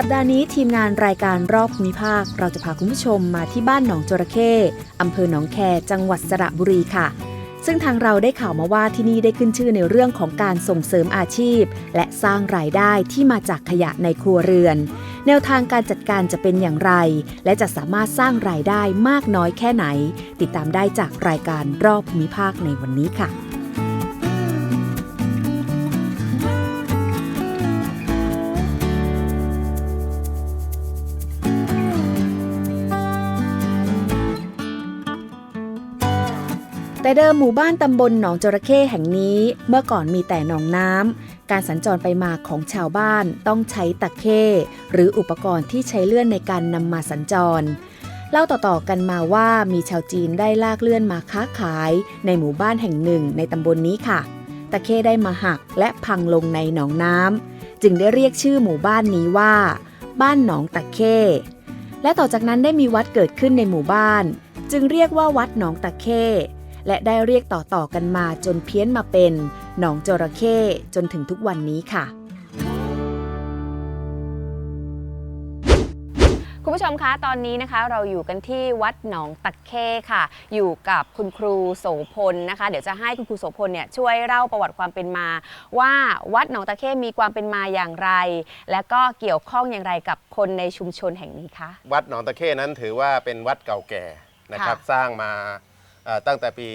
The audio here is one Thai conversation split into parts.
สัปดาห์นี้ทีมงานรายการรอบภูมิภาค เราจะพาคุณผู้ชมมาที่บ้านหนองจระเข้อำเภอหนองแค จังหวัดสระบุรีค่ะ ซึ่งทางเราได้ข่าวมาว่าที่นี่ได้ขึ้นชื่อในเรื่องของการส่งเสริมอาชีพ และสร้างรายได้ที่มาจากขยะในครัวเรือน แนวทางการจัดการจะเป็นอย่างไร และจะสามารถสร้างรายได้มากน้อยแค่ไหน ติดตามได้จากรายการรอบภูมิภาคในวันนี้ค่ะ แต่เดิมหมู่บ้านตำบลหนองจระเข้แห่งนี้ เมื่อก่อนมีแต่หนองน้ำ การสัญจรไปมาของชาวบ้านต้องใช้ตะเข้หรืออุปกรณ์ที่ใช้เลื่อนในการนำมาสัญจร เล่าต่อๆกันมาว่ามีชาวจีนได้ลากเลื่อนมาค้าขายในหมู่บ้านแห่งหนึ่งในตำบลนี้ค่ะ ตะเข้ได้มาหักและพังลงในหนองน้ำจึงได้เรียกชื่อหมู่บ้านนี้ว่า บ้านหนองตะเข้และต่อจากนั้นได้มีวัดเกิดขึ้นในหมู่บ้าน จึงเรียกว่าวัดหนองตะเข้ และได้เรียกต่อๆกันมาจนเพี้ยนมาเป็นหนองจระเข้จนถึงทุกวันนี้ค่ะ คุณผู้ชมคะตอนนี้นะคะเราอยู่กันที่วัดหนองตะเข้ค่ะ อยู่กับคุณครูโสพลนะคะ เดี๋ยวจะให้คุณครูโสพลเนี่ยช่วยเล่าประวัติความเป็นมา ว่าวัดหนองตะเข้มีความเป็นมาอย่างไร และก็เกี่ยวข้องอย่างไรกับคนในชุมชนแห่งนี้คะ วัดหนองตะเข้นั้นถือว่าเป็นวัดเก่าแก่นะครับ ค่ะ สร้างมาเอ่อ ตั้งแต่ปี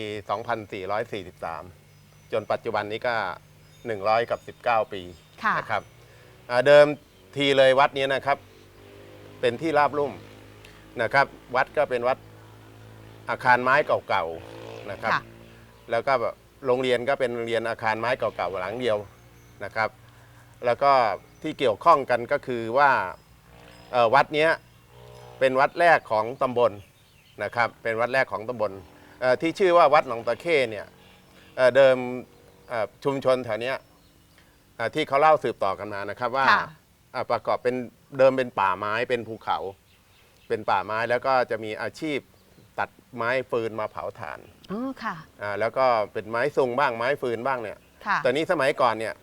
2443 จนปัจจุบันนี้ก็ 100 กับ 19 ปีค่ะนะครับอ่าเดิมทีเลยวัดนี้นะครับ เป็นที่ราบลุ่มนะครับ วัดก็เป็นวัดอาคารไม้เก่าๆนะครับ ค่ะ แล้วก็แบบโรงเรียนก็เป็นโรงเรียนอาคารไม้เก่าๆหลังเดียวนะครับ แล้วก็ที่เกี่ยวข้องกันก็คือว่าเอ่อวัดเนี้ยเป็นวัดแรกของตำบลนะครับ เป็นวัดแรกของตำบลเอ่อ ที่ชื่อว่าวัดหนองตะเข้เนี่ยเอ่อเดิมเอ่อชุมชนแถวเนี้ยเอ่อที่เขาเล่าสืบต่อกันมานะครับว่าค่ะอ่าประกอบเป็นเดิมเป็นป่าไม้เป็นภูเขา เป็นป่าไม้แล้วก็จะมีอาชีพตัดไม้ฟืนมาเผาถ่านอ๋อค่ะอ่าแล้วก็เป็นไม้ซุงบ้างไม้ฟืนบ้างเนี่ยค่ะแต่นี้สมัยก่อนเนี่ย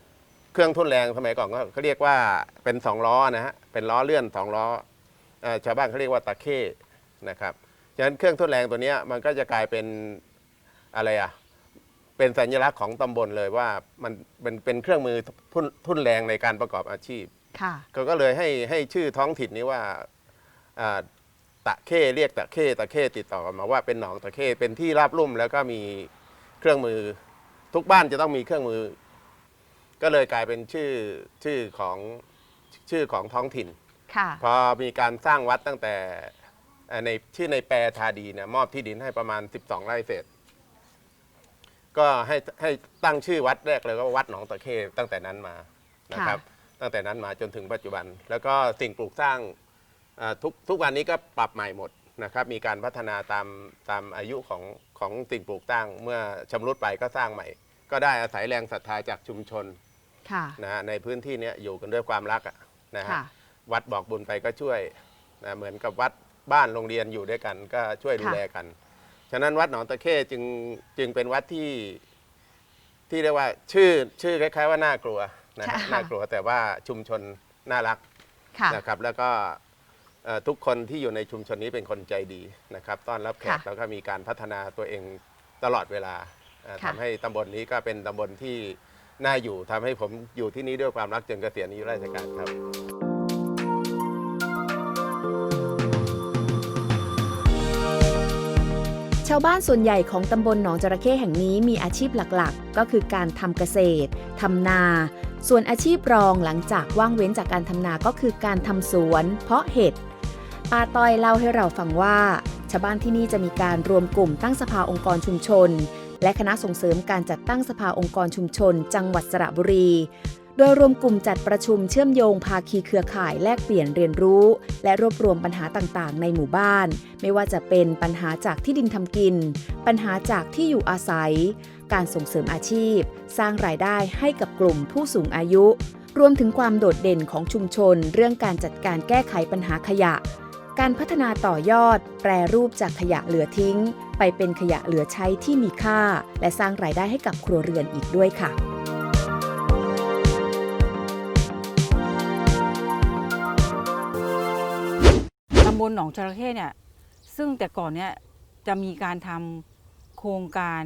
เครื่องทุ่นแรงสมัยก่อนก็เขาเรียกว่าเป็นสองล้อนะฮะเป็นล้อเลื่อนสองล้อเอ่อชาวบ้านเขาเรียกว่าตะเข้นะครับ ฉะนั้นเครื่องทุ่นแรงตัวเนี้ยมันก็จะกลายเป็นอะไรอะเป็นสัญลักษณ์ของตำบลเลยว่ามันเป็นเป็นเครื่องมือทุ่นทุ่นแรงในการประกอบอาชีพค่ะเขาก็เลยให้ให้ชื่อท้องถิ่นนี้ว่าอ่าตะเข้เรียกตะเข้ตะเข้ติดต่อกันมาว่าเป็นหนองตะเข้เป็นที่ราบลุ่ม แล้วก็มีเครื่องมือทุกบ้านจะต้องมีเครื่องมือ ก็เลยกลายเป็นชื่อชื่อของชื่อของท้องถิ่นค่ะพอมีการสร้างวัดตั้งแต่เอ่อในชื่อในแปรทาดีเนี่ยมอบที่ดินให้ประมาณ 12 ไร่เศษ ก็ให้ให้ตั้งชื่อวัดแรกเลยก็วัดหนองตะเข้ตั้งแต่นั้นมานะครับ ตั้งแต่นั้นมาจนถึงปัจจุบัน แล้วก็สิ่งปลูกสร้างเอ่อทุกทุกวันนี้ก็ปรับใหม่หมดนะครับ มีการพัฒนาตามตามอายุของของสิ่งปลูกสร้าง เมื่อชำรุดไปก็สร้างใหม่ ก็ได้อาศัยแรงศรัทธาจากชุมชนค่ะ นะฮะในพื้นที่เนี้ยอยู่กันด้วยความรักอะนะฮะค่ะ วัดบอกบุญไปก็ช่วยนะเหมือนกับวัด บ้านโรงเรียนอยู่ด้วยกัน ก็ช่วยดูค่ะแลกัน ฉะนั้นวัดหนองตะเข้จึงจึงเป็นวัดที่ ที่เรียกว่าชื่อชื่อคล้ายๆ ว่าน่ากลัวนะฮะค่ะ น่ากลัวแต่ว่าชุมชนน่ารักค่ะ นะครับ แล้วก็เอ่อทุกคนที่อยู่ในชุมชนนี้เป็นคนใจดีนะครับ ต้อนรับแขกค่ะแล้วก็มีการพัฒนาตัวเองตลอดเวลาเอ่อค่ะ ทำให้ตำบลนี้ก็เป็นตำบลที่น่าอยู่ทำให้ผมอยู่ที่นี่ด้วยความรักจนเกษียณอายุราชการครับ ชาวบ้านส่วนใหญ่ของตำบลหนองจระเข้แห่งนี้มีอาชีพหลักๆ ก็คือการทำเกษตรทำนา ส่วนอาชีพรองหลังจากว่างเว้นจากการทำนาก็คือการทำสวน เพาะเห็ดป้าต้อยเล่าให้เราฟังว่า ชาวบ้านที่นี่จะมีการรวมกลุ่มตั้งสภาองค์กรชุมชน และคณะส่งเสริมการจัดตั้งสภาองค์กรชุมชน จังหวัดสระบุรี ดยรวมกลุ่มจัดประชุมเชื่อมโยงภาคีเครือข่ายแลกเปลี่ยนเรียนรู้ และรวบรวมปัญหาต่างๆ ในหมู่บ้าน ไม่ว่าจะเป็นปัญหาจากที่ดินทำกิน ปัญหาจากที่อยู่อาศัย การส่งเสริมอาชีพ สร้างรายได้ให้กับกลุ่มผู้สูงอายุ รวมถึงความโดดเด่นของชุมชน เรื่องการจัดการแก้ไขปัญหาขยะ การพัฒนาต่อยอด แปรรูปจากขยะเหลือทิ้ง ไปเป็นขยะเหลือใช้ที่มีค่า และสร้างรายได้ให้กับครัวเรือนอีกด้วยค่ะ บลหนองจระเข้เนี่ยซึ่งแต่ก่อนเนี่ยจะมีการทำโครงการ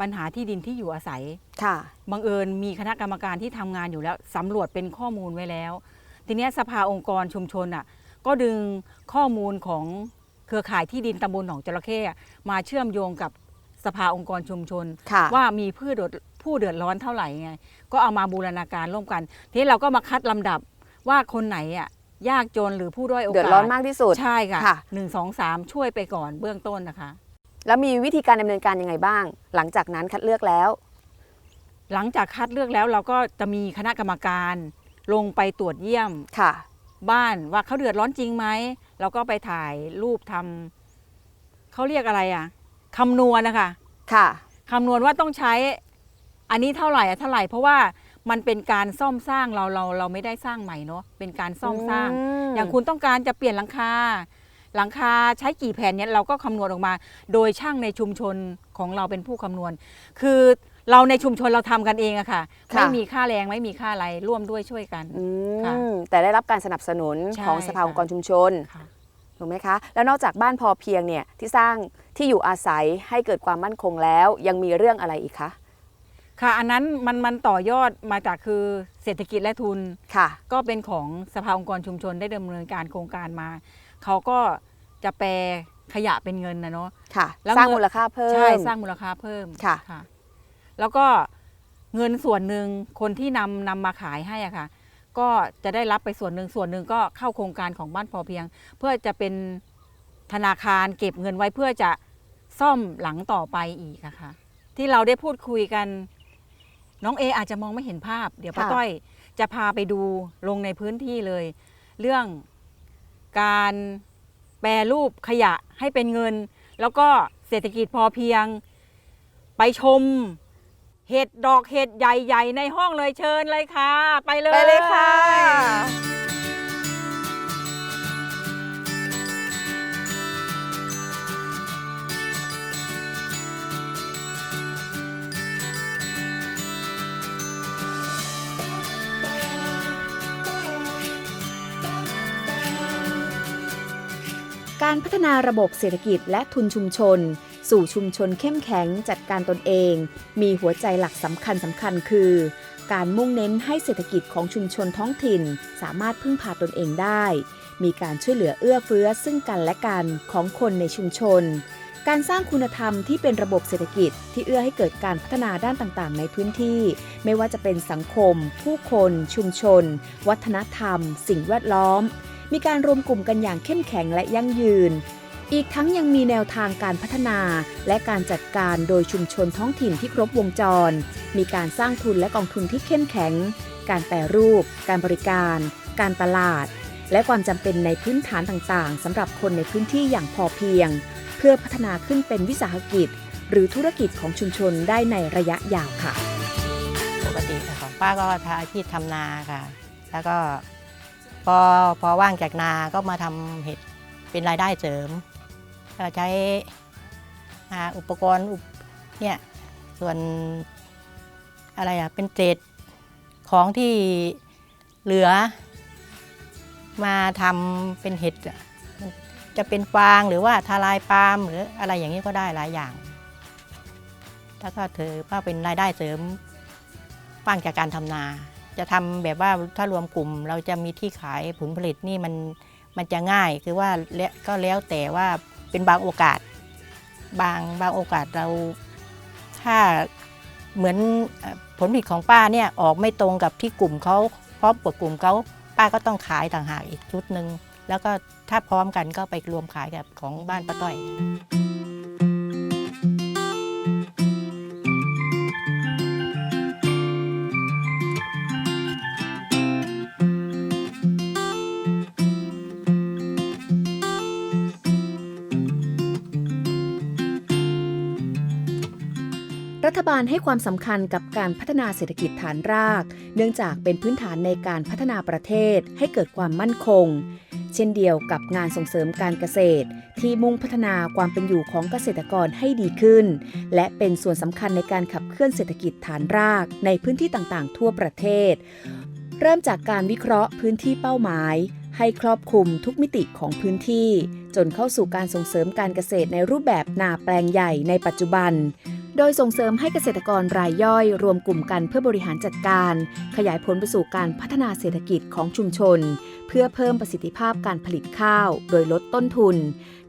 ปัญหาที่ดินที่อยู่อาศัยค่ะบังเอิญมีคณะกรรมการที่ทำงานอยู่แล้วสำรวจเป็นข้อมูลไว้แล้ว ทีเนี้ยสภาองค์กรชุมชนอะก็ดึงข้อมูลของเครือข่ายที่ดินตำบลหนองจระเข้อะมาเชื่อมโยงกับสภาองค์กรชุมชนค่ะว่ามีผู้เดือดผู้เดือดร้อนเท่าไหร่ไง ก็เอามาบูรณาการร่วมกัน ทีนี้เราก็มาคัดลำดับว่าคนไหนอะ ยากจนหรือผู้ด้อยโอกาสเดือดร้อนมากที่สุด ใช่ค่ะค่ะหนึ่งสองสามช่วยไปก่อนเบื้องต้นนะคะ แล้วมีวิธีการดำเนินการยังไงบ้าง หลังจากนั้นคัดเลือกแล้ว หลังจากคัดเลือกแล้วเราก็จะมีคณะกรรมการลงไปตรวจเยี่ยมค่ะ บ้านว่าเขาเดือดร้อนจริงไหมเราก็ไปถ่ายรูปทำเขาเรียกอะไรอะคำนวณนะคะ ค่ะคำนวณว่าต้องใช้อันนี้เท่าไหร่อะเท่าไหร่เพราะว่า มันเป็นการซ่อมสร้างเราเราเราไม่ได้สร้างใหม่เนาะเป็นการซ่อมสร้างมอย่างคุณต้องการจะเปลี่ยนหลังคาหลังคาใช้กี่แผ่นเนี่ยเราก็คำนวณออกมา โดยช่างในชุมชนของเราเป็นผู้คำนวณ คือเราในชุมชนเราทำกันเองอะค่ะค่ะ ไม่มีค่าแรงไม่มีค่าอะไรร่วมด้วยช่วยกันอืค่ะมแต่ได้รับการสนับสนุนใช่ของสภาค่ะองค์กรชุมชนค่ะถูกไหมคะ แล้วนอกจากบ้านพอเพียงเนี่ยที่สร้างที่อยู่อาศัยให้เกิดความมั่นคงแล้ว ยังมีเรื่องอะไรอีกคะ ค่ะอันนั้นมันมันต่อยอดมาจากคือเศรษฐกิจและทุน ค่ะ ก็เป็นของสภาองค์กรชุมชนได้ดำเนินการโครงการมา เขาก็จะแปลขยะเป็นเงินนะเนาะ ค่ะ แล้วสร้างเงิน มูลค่าเพิ่ม ใช่สร้างมูลค่าเพิ่มค่ะ แล้วก็เงินส่วนหนึ่งคนที่นำนำมาขายให้อะค่ะ ก็จะได้รับไปส่วนหนึ่งส่วนหนึ่งก็เข้าโครงการของบ้านพอเพียง เพื่อจะเป็นธนาคารเก็บเงินไว้เพื่อจะซ่อมหลังต่อไปอีกอะค่ะ ที่เราได้พูดคุยกัน น้องเออาจจะมองไม่เห็นภาพ เดี๋ยวป้าค่ะ ต้อยจะพาไปดูลงในพื้นที่เลย เรื่องการแปรรูปขยะให้เป็นเงิน แล้วก็เศรษฐกิจพอเพียง ไปชม เห็ดดอกเห็ดใหญ่ ๆ ในห้องเลยเชิญเลยค่ะ ไปเลย ไปเลยค่ะ การพัฒนาระบบเศรษฐกิจและทุนชุมชน สู่ชุมชนเข้มแข็งจัดการตนเอง มีหัวใจหลักสำคัญสำคัญคือ การมุ่งเน้นให้เศรษฐกิจของชุมชนท้องถิ่น สามารถพึ่งพาตนเองได้ มีการช่วยเหลือเอื้อเฟื้อซึ่งกันและกันของคนในชุมชน การสร้างคุณธรรมที่เป็นระบบเศรษฐกิจที่เอื้อให้เกิดการพัฒนาด้านต่างๆ ในพื้นที่ ไม่ว่าจะเป็นสังคม ผู้คน ชุมชน วัฒนธรรม สิ่งแวดล้อม มีการรวมกลุ่มกันอย่างเข้มแข็งและยั่งยืน อีกทั้งยังมีแนวทางการพัฒนา และการจัดการโดยชุมชนท้องถิ่นที่ครบวงจร มีการสร้างทุนและกองทุนที่เข้มแข็ง การแปรรูป การบริการ การตลาด และความจำเป็นในพื้นฐานต่างๆสำหรับคนในพื้นที่อย่างพอเพียง เพื่อพัฒนาขึ้นเป็นวิสาหกิจ หรือธุรกิจของชุมชนได้ในระยะยาวค่ะ ปกติของป้าก็ทำอาชีพทำนาค่ะ แล้วก็ พอพอว่างจากนาก็มาทำเห็ดเป็นรายได้เสริม ก็ใช้อุปกรณ์อุปเนี่ยส่วนอะไรอะเป็นเศษของที่เหลือ มาทำเป็นเห็ดจะเป็นฟางหรือว่าทลายปาล์มหรืออะไรอย่างนี้ก็ได้หลายอย่าง แล้วก็ถือว่าเป็นรายได้เสริมว่างจากการทำนา จะทำแบบว่าถ้ารวมกลุ่ม เราจะมีที่ขายผลผลิตนี่มันมันจะง่ายคือว่าก็แล้วแต่ว่าเป็นบางโอกาส บางบางโอกาสเราถ้าเหมือนผลผลิตของป้าเนี่ยออกไม่ตรงกับที่กลุ่มเขาพร้อมกับกลุ่มเขาป้าก็ต้องขายต่างหากอีกชุดหนึ่งแล้วก็ถ้าพร้อมกันก็ไปรวมขายกับของบ้านป้าต้อย ฐบาลให้ความสำคัญกับการพัฒนาเศรษฐกิจฐานราก เนื่องจากเป็นพื้นฐานในการพัฒนาประเทศให้เกิดความมั่นคง เช่นเดียวกับงานส่งเสริมการเกษตร ที่มุ่งพัฒนาความเป็นอยู่ของเกษตรกรให้ดีขึ้น และเป็นส่วนสำคัญในการขับเคลื่อนเศรษฐกิจฐานรากในพื้นที่ต่างๆ ทั่วประเทศ เริ่มจากการวิเคราะห์พื้นที่เป้าหมาย ให้ครอบคลุมทุกมิติของพื้นที่ จนเข้าสู่การส่งเสริมการเกษตรในรูปแบบนาแปลงใหญ่ในปัจจุบัน โดยส่งเสริมให้เกษตรกรรายย่อยรวมกลุ่มกันเพื่อบริหารจัดการ ขยายผลไปสู่การพัฒนาเศรษฐกิจของชุมชน เพื่อเพิ่มประสิทธิภาพการผลิตข้าว โดยลดต้นทุน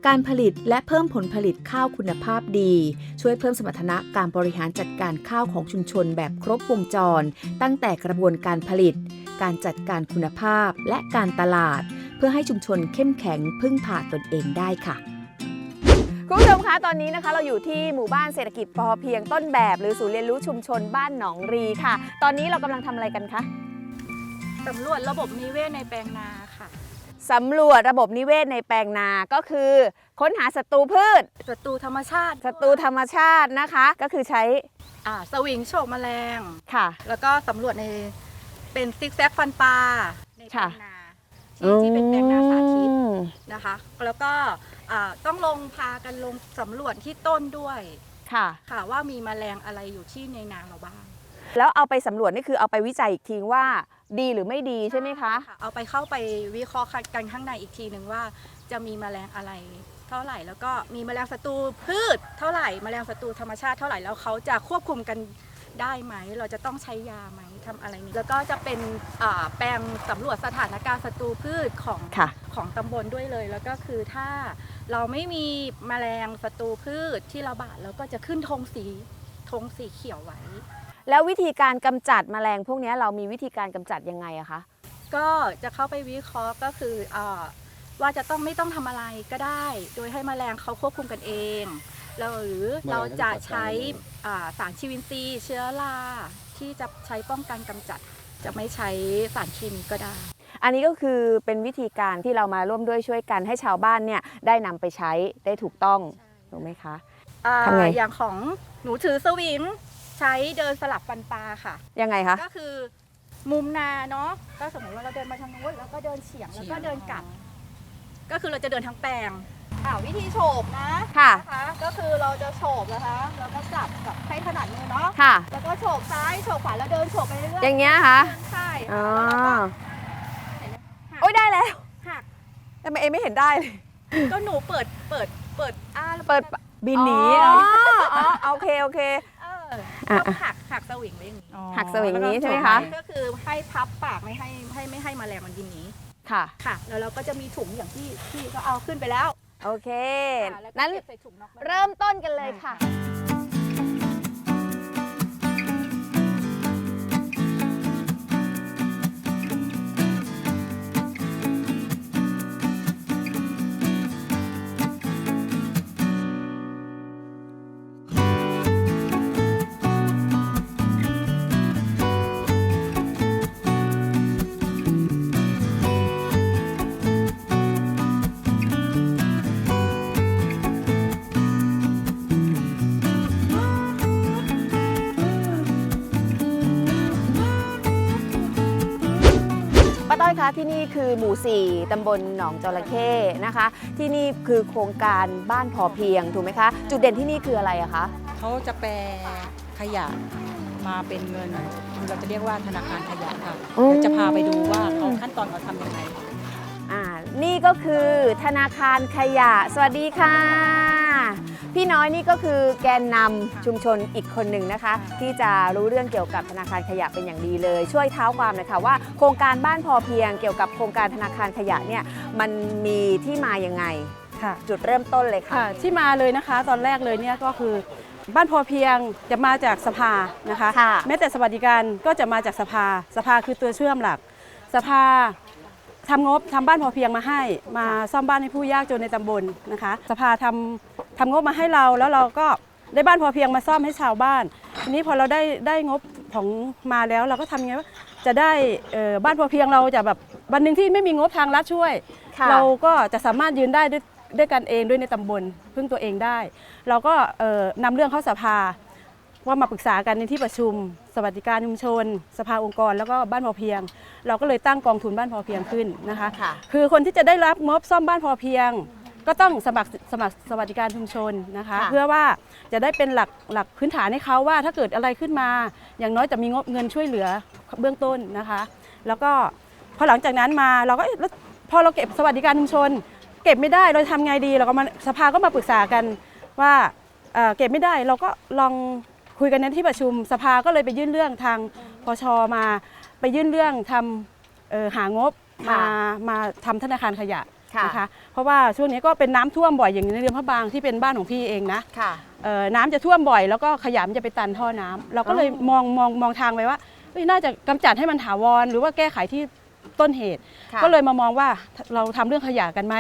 การผลิตและเพิ่มผลผลิตข้าวคุณภาพดี ช่วยเพิ่มสมรรถนะการบริหารจัดการข้าวของชุมชนแบบครบวงจร ตั้งแต่กระบวนการผลิต การจัดการคุณภาพและการตลาด เพื่อให้ชุมชนเข้มแข็งพึ่งพาตนเองได้ค่ะ คุณผู้ชมคะตอนนี้นะคะ เราอยู่ที่หมู่บ้านเศรษฐกิจพอเพียงต้นแบบ หรือศูนย์เรียนรู้ชุมชนบ้านหนองรีค่ะ ตอนนี้เรากำลังทำอะไรกันคะ สำรวจระบบนิเวศในแปลงนาค่ะสำรวจระบบนิเวศในแปลงนาก็คือ ค้นหาศัตรูพืชศัตรูธรรมชาติศัตรูธรรมชาตินะคะ ก็คือใช้อ่าสวิงโฉกแมลง ค่ะ แล้วก็สำรวจในเป็นซิกแซกฟันปลาในแปลค่ะงนา ที่ที่เป็นแปลงนาสาธิตอืมนะคะ แล้วก็อ่าต้องลงพากันลงสำรวจที่ต้นด้วยค่ะ ค่ะว่ามีแมลงอะไรอยู่ที่ในนาเราบ้าง แล้วเอาไปสำรวจนี่คือเอาไปวิจัยอีกทีว่าดีหรือไม่ดีใช่ไหมคะ เอาไปเข้าไปวิเคราะห์กันข้างในอีกทีหนึ่งว่าจะมีแมลงอะไรเท่าไหร่ แล้วก็มีแมลงศัตรูพืชเท่าไหร่แมลงศัตรูธรรมชาติเท่าไหร่แล้วเขาจะควบคุมกันได้ไหม เราจะต้องใช้ยาไหม ทำอะไรนี้แล้วก็จะเป็นอ่าแปลงสำรวจสถานการณ์ศัตรูพืชของค่ะของตำบลด้วยเลย แล้วก็คือถ้าเราไม่มีแมลงศัตรูพืชที่ระบาดเราก็จะขึ้นธงสีธงสีเขียวไว้ แล้ววิธีการกำจัดแมลงพวกนี้เรามีวิธีการกำจัดยังไงอะคะก็จะเข้าไปวิเคราะห์ก็คืออาว่าจะต้องไม่ต้องทำอะไรก็ได้ โดยให้แมลงเขาควบคุมกันเองแล้วหรือเราจะใช้อ่าสารชีวินทรีย์เชื้อรา ที่จะใช้ป้องกันกำจัด จะไม่ใช้สารเคมีก็ได้ อันนี้ก็คือเป็นวิธีการที่เรามาร่วมด้วยช่วยกันให้ชาวบ้านเนี่ยได้นำไปใช้ได้ถูกต้องถูกไหมคะ อ่าทำไง อย่างของหนูถือสวิงใช้เดินสลับฟันปลาค่ะ ยังไงคะ ก็คือมุมนาเนาะก็สมมติว่าเราเดินมาทางนู้นแล้วก็เดินเฉียงแล้วก็เดินกลับ ก็คือเราจะเดินทั้งแปลง อ่าวิธีโฉบนะค่ะ นะคะ ก็คือเราจะโฉบนะคะแล้วก็จับแบบให้ถนัดมือเนาะค่ะ แล้วก็โฉบซ้ายโฉบขวาแล้วเดินโฉบไปเรื่อยๆอย่างเงี้ยคะใช่อ๋อแล้วก็โอ้ยได้แล้วหักทำไมเอไม่เห็นได้เลย ก็หนูเปิดเปิดเปิดอ้าแล้วเปิดบินหนีอ๋ออะอ๋อโอเคโอเคเอออะก็หักหักสวิงไว้อย่างนี้หักสวิงอย่างนี้ใช่ไหมคะก็คือให้พับปากไม่ให้ให้ไม่ให้แมลงมันบินหนีค่ะ ค่ะ แล้วเราก็จะมีถุงอย่างที่ที่ก็เอาขึ้นไปแล้ว โอเค ค่ะแล้วก็นั้นเก็บใส่ถุงนอกบ้านเริ่มต้นกันเลยค่ะ ที่นี่คือหมู่ 4 ตำบลหนองจระเข้นะคะ ที่นี่คือโครงการบ้านพอเพียงถูกไหมคะ จุดเด่นที่นี่คืออะไรอะคะเขาจะแปลขยะมาเป็นเงิน เราจะเรียกว่าธนาคารขยะค่ะอืมเดี๋ยวจะพาไปดูว่าเขาขั้นตอนเขาทำยังไง อ่านี่ก็คือธนาคารขยะ สวัสดีค่ะ พี่น้อยนี่ก็คือแกนนำชุมชนอีกคนหนึ่งนะคะ ที่จะรู้เรื่องเกี่ยวกับธนาคารขยะเป็นอย่างดีเลย ช่วยเท้าความหน่อยค่ะว่าโครงการบ้านพอเพียงเกี่ยวกับโครงการธนาคารขยะเนี่ยมันมีที่มายังไง ค่ะ จุดเริ่มต้นเลยค่ะ ค่ะที่มาเลยนะคะตอนแรกเลยเนี่ยก็คือบ้านพอเพียงจะมาจากสภานะคะค่ะ แม้แต่สวัสดิการก็จะมาจากสภา สภาคือตัวเชื่อมหลัก สภาทำงบทำบ้านพอเพียงมาให้ มาซ่อมบ้านให้ผู้ยากจนในตำบลนะคะ สภาทำ ทำงบมาให้เราแล้วเราก็ได้บ้านพอเพียงมาซ่อมให้ชาวบ้าน ทีนี้พอเราได้ได้งบของมาแล้วเราก็ทำยังไงว่าจะได้เอ่อบ้านพอเพียงเราจะแบบวันหนึ่งที่ไม่มีงบทางรัฐช่วยค่ะเราก็จะสามารถยืนได้ด้วยด้วยกันเองด้วยในตำบลพึ่งตัวเองได้ เราก็เอ่อนำเรื่องเข้าสภาว่ามาปรึกษากันในที่ประชุม สวัสดิการชุมชน สภาองค์กร แล้วก็บ้านพอเพียง เราก็เลยตั้งกองทุนบ้านพอเพียงขึ้นนะคะค่ะคือคนที่จะได้รับงบซ่อมบ้านพอเพียง ก็ต้องสมัครสมัครสวัสดิการชุมชนนะคะ ค่ะ เพื่อว่าจะได้เป็นหลักหลักพื้นฐานให้เขาว่าถ้าเกิดอะไรขึ้นมา อย่างน้อยจะมีงบเงินช่วยเหลือเบื้องต้นนะคะ แล้วก็พอหลังจากนั้นมาเราก็เอ๊ะแล้วพพอเราเก็บสวัสดิการชุมชน เก็บไม่ได้เราจะทำไงดีเราก็มาสภาก็มาปรึกษากันว่าเอ่อเก็บไม่ได้เราก็ลองคุยกันในที่ประชุมสภาก็เลยไปยื่นเรื่องทางปชมา ไปยื่นเรื่องทำเอ่อหางบมาค่ะ มาทำธนาคารขยะค่ะ นะคะเพราะว่าช่วงนี้ก็เป็นน้ำท่วมบ่อยอย่างในเรือนพระบางที่เป็นบ้านของพี่เองนะค่ะเอ่อน้ำจะท่วมบ่อย แล้วก็ขยะมันจะไปตันท่อน้ำเราก็เลยอ๋อมองมองมองทางไปว่าเฮ้ยน่าจะกำจัดให้มันถาวรหรือว่าแก้ไขที่ต้นเหตุค่ะก็เลยมามองว่าเราทำเรื่องขยะกันไหม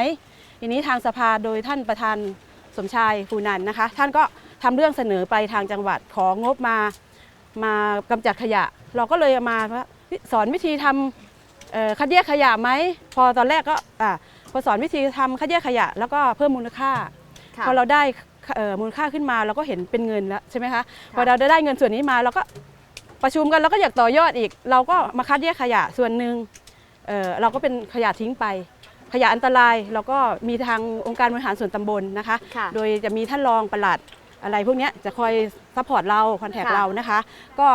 ทีนี้ทางสภาโดยท่านประธานสมชายฟูนันนะคะ ท่านก็ทำเรื่องเสนอไปทางจังหวัดของบมา มากำจัดขยะ เราก็เลยเอามาว่าสอนวิธีทำเอ่อคัดแยกขยะไหมพอตอนแรกก็อะ พอสอนวิธีทำคัดแยกขยะ แล้วก็เพิ่มมูลค่าค่ะพอเราได้เอ่อมูลค่าขึ้นมาเราก็เห็นเป็นเงินแล้วใช่ไหมคะพอเราได้เงินส่วนนี้มาเราก็ประชุมกันเราก็อยากต่อยอดอีก เราก็มาคัดแยกขยะส่วนหนึ่งเอ่อเราก็เป็นขยะทิ้งไป ขยะอันตรายเราก็มีทางองค์การบริหารส่วนตำบลนะคะ ค่ะ โดยจะมีท่านรองปลัดอะไรพวกเนี้ยจะคอยซัพพอร์ตเราคอนแทคค่ะ เรานะคะ ก็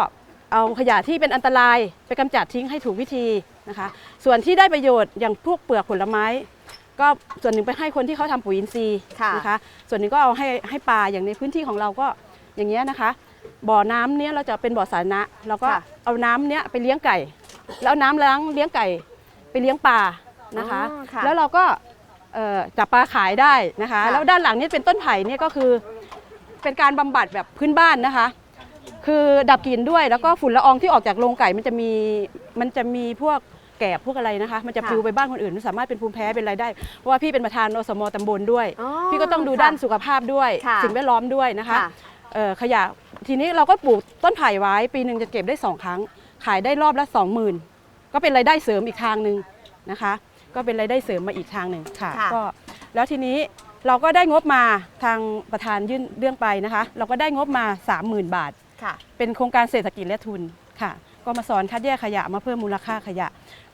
เอาขยะที่เป็นอันตรายไปกำจัดทิ้งให้ถูกวิธีนะคะ ส่วนที่ได้ประโยชน์อย่างพวกเปลือกผลไม้ ก็ส่วนหนึ่งไปให้คนที่เขาทำปุ๋ยอินทรีย์ค่ะนะคะ ส่วนหนึ่งก็เอาให้ให้ปลาอย่างในพื้นที่ของเราก็อย่างเงี้ยนะคะ บ่อน้ำเนี้ยเราจะเป็นบ่อสาธารณะเราก็ค่ะเอาน้ำเนี้ยไปเลี้ยงไก่ แล้วเอาน้ำล้างเลี้ยงไก่ไปเลี้ยงปลานะคะอ๋อค่ะแล้วเราก็เอ่อจับปลาขายได้นะคะค่ะแล้วด้านหลังนี่เป็นต้นไผ่เนี่ยก็คือเป็นการบำบัดแบบพื้นบ้านนะคะ คือดับกลิ่นด้วยแล้วก็ฝุ่นละอองที่ออกจากโรงไก่มันจะมีมันจะมีพวก แกบพวกอะไรนะคะ มันจะค่ะปลิวไปบ้านคนอื่นมันสามารถเป็นภูมิแพ้เป็นอะไรได้เพราะว่าพี่เป็นประธานอสมตำบลด้วยอ๋อพี่ก็ต้องดูค่ะด้านสุขภาพด้วยค่ะสิ่งแวดล้อมด้วยนะคะค่ะเอ่อขยะทีนี้เราก็ปลูกต้นไผ่ไว้ ปีหนึ่งจะเก็บได้สองครั้ง ขายได้รอบละสองหมื่นก็เป็นรายได้เสริมอีกทางหนึ่งนะคะ ก็เป็นรายได้เสริมมาอีกทางหนึ่งค่ะค่ะก็แล้วทีนี้เราก็ได้งบมาทางประธานยื่นเรื่องไปนะคะ เราก็ได้งบมา 30,000 บาทค่ะเป็นโครงการเศรษฐกิจและทุนค่ะ ก็มาสอนคัดแยกขยะมาเพิ่มมูลค่าขยะ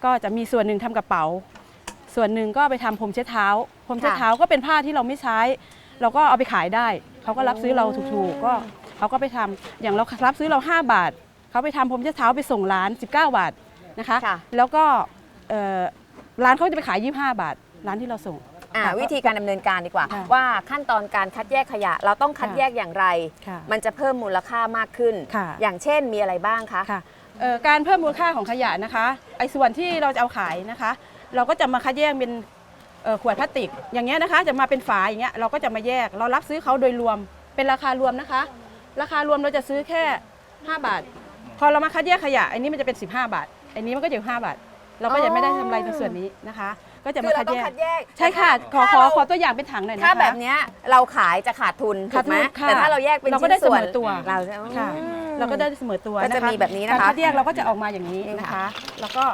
ก็จะมีส่วนหนึ่งทำกระเป๋า ส่วนหนึ่งก็ไปทำพรมเช็ดเท้าพรมเช็ดเท้าก็เป็นผ้าที่เราไม่ใช้ เราก็เอาไปขายได้ เขาก็รับซื้อเราถูกๆก็เขาก็ไปทำอย่างเรารับซื้อเรา 5 บาท เขาไปทำพรมเช็ดเท้าไปส่งร้าน 19 บาทนะคะค่ะแล้วก็เอ่อร้านเขาจะไปขาย 25 บาท ร้านที่เราส่งอ่าค่ะวิธีการดำเนินการดีกว่าค่ะว่าขั้นตอนการคัดแยกขยะ เราต้องคัดค่ะแยกอย่างไรค่ะมันจะเพิ่มมูลค่ามากขึ้นค่ะอย่างเช่นมีอะไรบ้างคะค่ะเอ่อ การเพิ่มมูลค่าของขยะนะคะไอ้ส่วนที่เราจะเอาขายนะคะ เราก็จะมาคัดแยกเป็นขวดพลาสติก อย่างเงี้ยนะคะ จะมาเป็นฝาอย่างเงี้ยเราก็จะมาแยก เรารับซื้อเขาโดยรวมเป็นราคารวมนะคะ ราคารวมเราจะซื้อแค่ 5 บาท พอเรามาคัดแยกขยะอันนี้มันจะเป็น 15 บาท อันนี้มันก็จะอยู่5บาท เราก็จะไม่ได้ทำไรในส่วนนี้นะคะ ก็จะคืมาอเราคัดต้องแยกคัดแยกใช่ค่ะขอถ้าขอเราขอตัวอย่างเป็นถังหน่อยนะคะ ถ้าแบบเนี้ยเราขายจะขาดทุนถูขาดกไหมทุนค่ะแต่ถ้าเราแยกเป็นเราก็ได้ชิ้นส่วนเสมอตัว เราจะค่ะอืมเราก็ได้เสมอตัวก็จะคมีแบบนี้นะคะการคัดแยกเราก็จะออกมาอย่างนี้นี่นะค่ะ คะ แล้วก็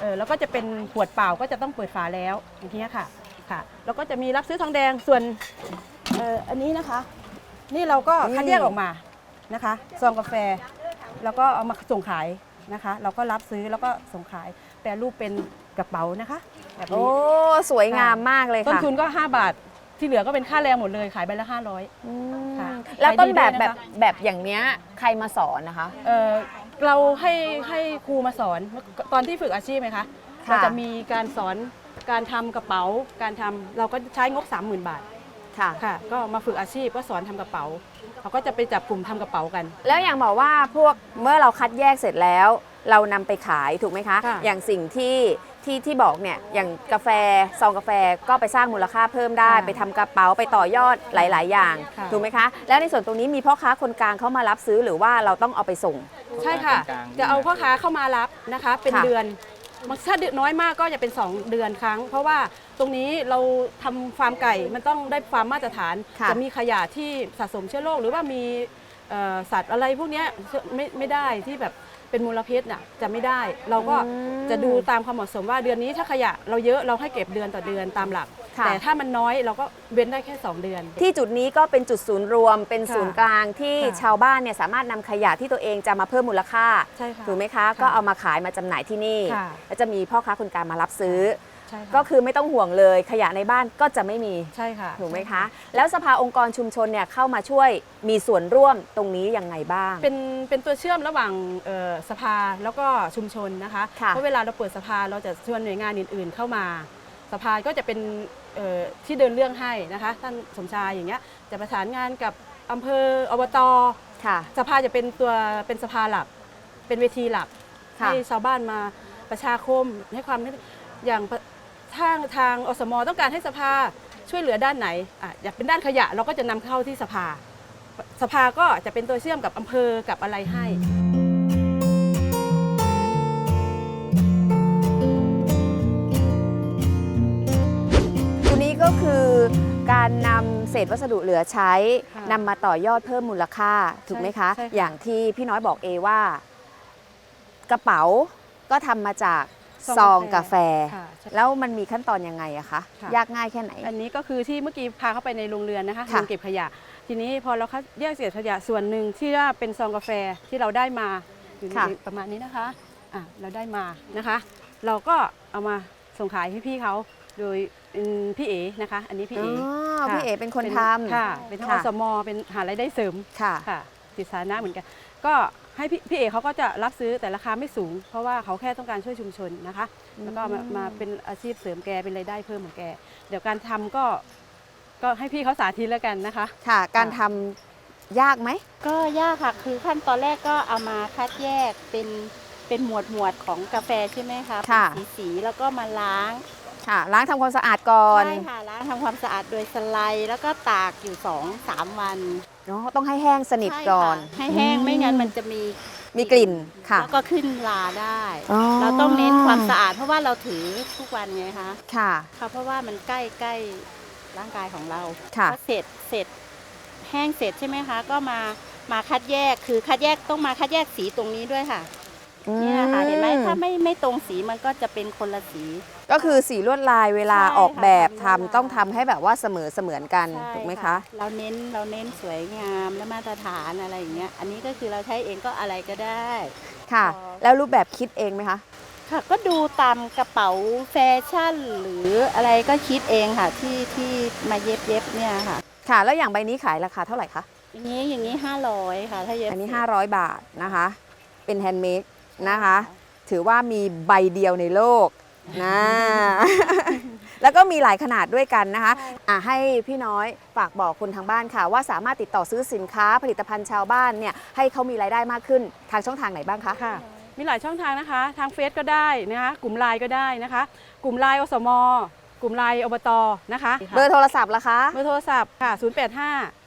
เออแล้วก็จะเป็นขวดเปล่าก็จะต้องเปิดฝาแล้วอย่างนี้ยค่ะค่ะ แล้วก็จะมีรับซื้อทองแดงส่วนเอออันนี้นะคะ นี่เราก็คัดแยกออกมานะคะซองกาแฟ แล้วก็เอามาส่งขายนะคะ เราก็รับซื้อแล้วก็ส่งขายแปรรูปเป็น กระเป๋านะคะแบบโอ้ นี้ สวยงามมากเลยต้นค่ะทุนก็ 5 บาท ที่เหลือก็เป็นค่าแรงหมดเลยขายใบละ 500 อืมค่ะแล้วต้นแบบขายดีด้วยแบนะคะบแบบอย่างเนี้ยใครมาสอนนะคะ เอ่อเราให้ให้ครูมาสอนตอนที่ฝึกอาชีพไหมคะค่ะ เราจะมีการสอนการทำกระเป๋า การทำเราก็ใช้งบ 30,000 บาทค่ะ ค่ะ ก็มาฝึกอาชีพก็สอนทำกระเป๋าเขาก็จะไปจับกลุ่มทำกระเป๋ากัน แล้วอย่างบอกว่าพวกเมื่อเราคัดแยกเสร็จแล้ว เรานำไปขายถูกไหมคะ ค่ะ อย่างสิ่งที่ ที่ที่บอกเนี่ยอย่างกาแฟซองกาแฟก็ไปสร้างมูลค่าเพิ่มได้ ค่ะไปทำกระเป๋าไปต่อยอดหลาย ๆ อย่างค่ะ ถูกไหมคะ แล้วในส่วนตรงนี้มีพ่อค้าคนกลางเข้ามารับซื้อหรือว่าเราต้องเอาไปส่ง ใช่ค่ะจะเอาพ่อค้าเข้ามารับนะคะ เป็นค่ะ เดือนบางถ้าเดือนน้อยมากก็จะเป็น 2 เดือนครั้ง เพราะว่าตรงนี้เราทำฟาร์มไก่มันต้องได้ความมาตรฐานค่ะจะมีขยะที่สะสมเชื้อโรคหรือว่ามีเอ่อสัตว์อะไรพวกเนี้ยไม่ไม่ได้ที่แบบ เป็นมลพิษน่ะจะไม่ได้ เราก็จะดูตามความเหมาะสมว่าเดือนนี้ถ้าขยะเราเยอะเราให้เก็บเดือนต่อเดือนตามหลัก ค่ะ แต่ถ้ามันน้อยเราก็เว้นได้แค่ 2 เดือน ที่จุดนี้ก็เป็นจุดศูนย์รวม เป็นค่ะศูนย์กลางที่ค่ะชาวบ้านเนี่ยสามารถนำขยะที่ตัวเองจะมาเพิ่มมูลค่า ใช่ค่ะถูกไหมคะค่ะก็เอามาขายมาจำหน่ายที่นี่ ค่ะ แล้วจะมีพ่อค้าคนกลางมารับซื้อ ใช่ค่ะ ก็คือไม่ต้องห่วงเลยขยะในบ้านก็จะไม่มีใช่ค่ะถูกไหมคะ แล้วสภาองค์กรชุมชนเนี่ยเข้ามาช่วยมีส่วนร่วมตรงนี้ยังไงบ้าง เป็นเป็นตัวเชื่อมระหว่างเอ่อสภาแล้วก็ชุมชนนะคะค่ะเพราะเวลาเราเปิดสภาเราจะชวนหน่วยงานอื่น ๆ เข้ามา สภาก็จะเป็นเอ่อที่เดินเรื่องให้นะคะท่านสมชายอย่างเงี้ยจะประสานงานกับอำเภออบต ค่ะ สภาจะเป็นตัวเป็นสภาหลัก เป็นเวทีหลัก ค่ะให้ชาวบ้านมาประชาคมให้ความอย่าง ทางทางอสมต้องการให้สภาช่วยเหลือด้านไหนอะอยากเป็นด้านขยะเราก็จะนำเข้าที่สภา สภาก็จะเป็นตัวเชื่อมกับอำเภอกับอะไรให้ตัวนี้ก็คือการนำเศษวัสดุเหลือใช้ค่ะนำมาต่อยอดเพิ่มมูลค่าถูกไหมคะใช่ค่ะอย่างที่พี่น้อยบอกเอว่ากระเป๋าก็ทำมาจาก ซองกาแฟ ค่ะใช่ แล้วมันมีขั้นตอนยังไงอะคะ ค่ะ ยากง่ายแค่ไหน อันนี้ก็คือที่เมื่อกี้พาเข้าไปในโรงเรือนนะคะค่ะ โรงเก็บขยะ ทีนี้พอเราคัดแยกเศษขยะส่วนหนึ่งที่ว่าเป็นซองกาแฟที่เราได้มาอยู่ในค่ะ ประมาณนี้นะคะอะเราได้มานะคะ เราก็เอามาส่งขายให้พี่เขาโดยเป็นพี่เอนะคะ อันนี้พี่อ๋เอ อค่ะ พี่เอเป็นคนเป็นทำ ค่ะ เป็นทั้งอค่ะ สมเป็นหารายได้เสริมค่ะ ค่ะติดสาธารณะเหมือนกัน ก็ ให้พี่พี่เอเขาก็จะรับซื้อแต่ราคาไม่สูง เพราะว่าเขาแค่ต้องการช่วยชุมชนนะคะ แล้วก็มามาเป็นอาชีพเสริมแกเป็นรายได้เพิ่มของแก เดี๋ยวการทำก็ก็ให้พี่เขาสาธิตแล้วกันนะคะ ค่ะ การทำยากไหม ก็ยากค่ะคือขั้นตอนแรกก็เอามาคัดแยกเป็นเป็นหมวดหมวดของกาแฟใช่ไหมคะค่ะ เป็นสีสีๆแล้วก็มาล้าง ค่ะล้างทำความสะอาดก่อนใช่ค่ะล้างทำความสะอาดโดยสไลด์แล้วก็ตากอยู่2 3วันอ๋อต้องให้แห้งสนิทใช่ก่อน ค่ะให้แห้งไม่งั้นมันจะมีมีกลิ่นค่ะ แล้วก็ขึ้นลาได้ อ๋อ เราต้องเน้นความสะอาดเพราะว่าเราถือทุกวันไงคะค่ะ ค่ะเพราะว่ามันใกล้ใกล้ร่างกายของเราค่ะก็เสร็จเสร็จแห้งเสร็จใช่ไหมคะ ก็มามาคัดแยกคือคัดแยกต้องมาคัดแยกสีตรงนี้ด้วยค่ะ เนี่ยค่ะเห็นไหมถ้าไม่ไม่ตรงสีมันก็จะเป็นคนละสี ก็คือสีลวดลายเวลาใช่ค่ะออกแบบทำลวดทำลาย ต้องทำให้แบบว่าเสมอเสมือนกันใช่ถูกไหมคะเราเน้นเราเน้นสวยงามและมาตรฐานอะไรอย่างเงี้ยอันนี้ก็คือเราใช้เองก็อะไรก็ได้ ค่ะพอแล้วรูปแบบคิดเองไหมคะ ค่ะก็ดูตามกระเป๋าแฟชั่น หรืออะไรก็คิดเองค่ะที่ที่มาเย็บเย็บเนี่ยค่ะ ค่ะ แล้วอย่างใบนี้ขายราคาเท่าไหร่คะ อย่างนี้อย่างนี้ห้าร้อยค่ะ ถ้าเย็บอันนี้เสร็จ500 บาทนะคะ เป็นแฮนด์เมด นะคะ ถือว่ามีใบเดียวในโลกนะแล้วก็มีหลายขนาดด้วยกันนะคะอะให้พี่น้อยฝากบอกคนทางบ้านค่ะ ว่าสามารถติดต่อซื้อสินค้าผลิตภัณฑ์ชาวบ้านเนี่ยให้เขามีรายได้มากขึ้นทางช่องทางไหนบ้างคะค่ะ มีหลายช่องทางนะคะ ทางเฟซก็ได้นะคะกลุ่มไลน์ก็ได้นะคะ กลุ่มไลน์อสมกลุ่มไลน์อบตนะคะเบอร์โทรศัพท์ล่ะคะเบอร์โทรศัพท์ค่ะ 085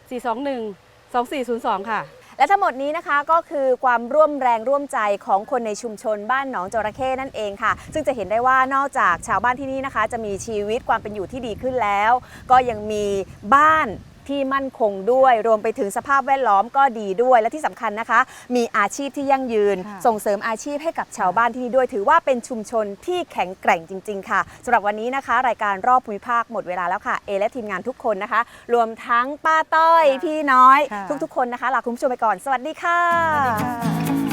421 2402 ค่ะ และทั้งหมดนี้นะคะก็คือความร่วมแรงร่วมใจของคนในชุมชนบ้านหนองจระเข้นั่นเองค่ะ ซึ่งจะเห็นได้ว่านอกจากชาวบ้านที่นี่นะคะ จะมีชีวิตความเป็นอยู่ที่ดีขึ้นแล้ว ก็ยังมีบ้าน ที่มั่นคงด้วย รวมไปถึงสภาพแวดล้อมก็ดีด้วย และที่สำคัญนะคะ มีอาชีพที่ยั่งยืน ค่ะส่งเสริมอาชีพให้กับชาวบ้านที่นี่ด้วย ถือว่าเป็นชุมชนที่แข็งแกร่งจริง ๆ ค่ะสำหรับวันนี้นะคะ รายการรอบภูมิภาคหมดเวลาแล้วค่ะเอและทีมงานทุกคนนะคะ รวมทั้งป้าต้อยพี่น้อย ค่ะ ทุกๆ คนนะคะลาคุณผู้ชมไปก่อน สวัสดีค่ะสวัสดีค่ะ